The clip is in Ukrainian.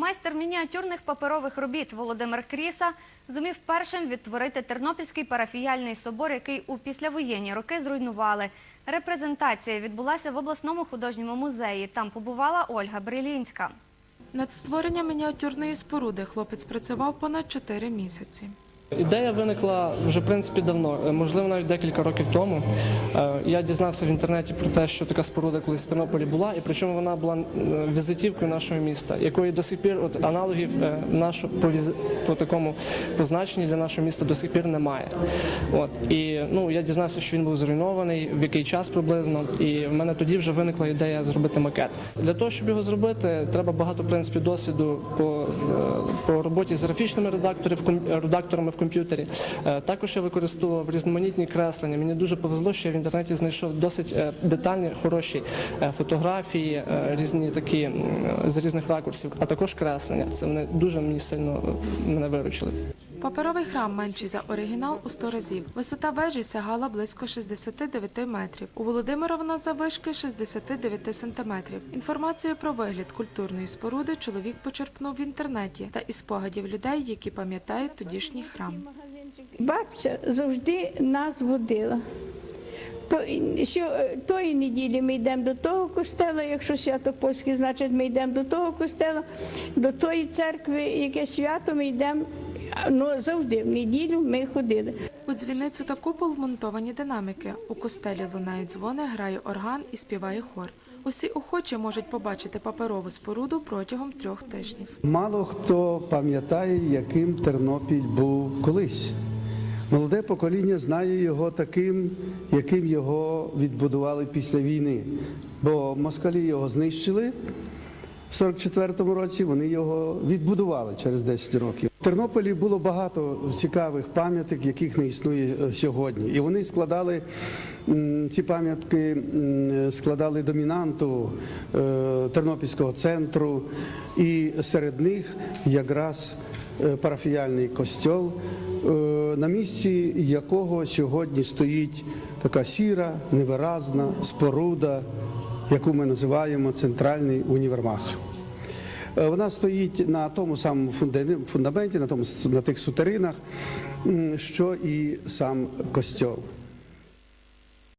Майстер мініатюрних паперових робіт Володимир Кріса зумів першим відтворити Тернопільський парафіяльний собор, який у післявоєнні роки зруйнували. Репрезентація відбулася в обласному художньому музеї. Там побувала Ольга Брилінська. Над створенням мініатюрної споруди хлопець працював понад чотири місяці. Ідея виникла вже в принципі давно, е, можливо, навіть декілька років тому. Е, Я дізнався в інтернеті про те, що така споруда колись в Тернополі була, і причому вона була е, візитівкою нашого міста, якої до сих пір от аналогів нашого по, віз- по такому позначенні для нашого міста до сих пір немає. От і ну я дізнався, що він був зруйнований, в який час приблизно, і в мене тоді вже виникла ідея зробити макет. Для того, щоб його зробити, треба багато в принципі досвіду по, по роботі з графічними редакторів, ком- редакторами в комп'ютері. Е, Також я використовував різноманітні креслення. Мені дуже повезло, що я в інтернеті знайшов досить е, детальні, хороші е, фотографії, різні такі з різних ракурсів, а також креслення. Це вони дуже мені сильно мене виручили. Паперовий храм менший за оригінал у 100 разів. Висота вежі сягала близько 69 метрів. У Володимира вона заввишки 69 сантиметрів. Інформацію про вигляд культурної споруди чоловік почерпнув в інтернеті та із спогадів людей, які пам'ятають тодішній храм. Бабця завжди нас водила. Що е, тої неділі ми йдемо до того костела, якщо свято польське, значить ми йдемо до того костела, до тої церкви, яке свято ми йдемо. Ну, завжди в неділю ми ходили. У дзвіницю та купол вмонтовані динаміки. У костелі лунають дзвони, грає орган і співає хор. Усі охочі можуть побачити паперову споруду протягом трьох тижнів. Мало хто пам'ятає, яким Тернопіль був колись. Молоде покоління знає його таким, яким його відбудували після війни. Бо москалі його знищили в 44-му році, вони його відбудували через 10 років. В Тернополі було багато цікавих пам'яток, яких не існує е, сьогодні. І вони складали ці пам'ятки, складали домінанту е, Тернопільського центру, і серед них якраз е, парафіяльний костьол, на місці якого сьогодні стоїть така сіра, невиразна споруда, яку ми називаємо центральний універмаг. Е, Вона стоїть на тому самому фунда- фундаменті, на, тому, на тих сутеринах, що і сам костьол.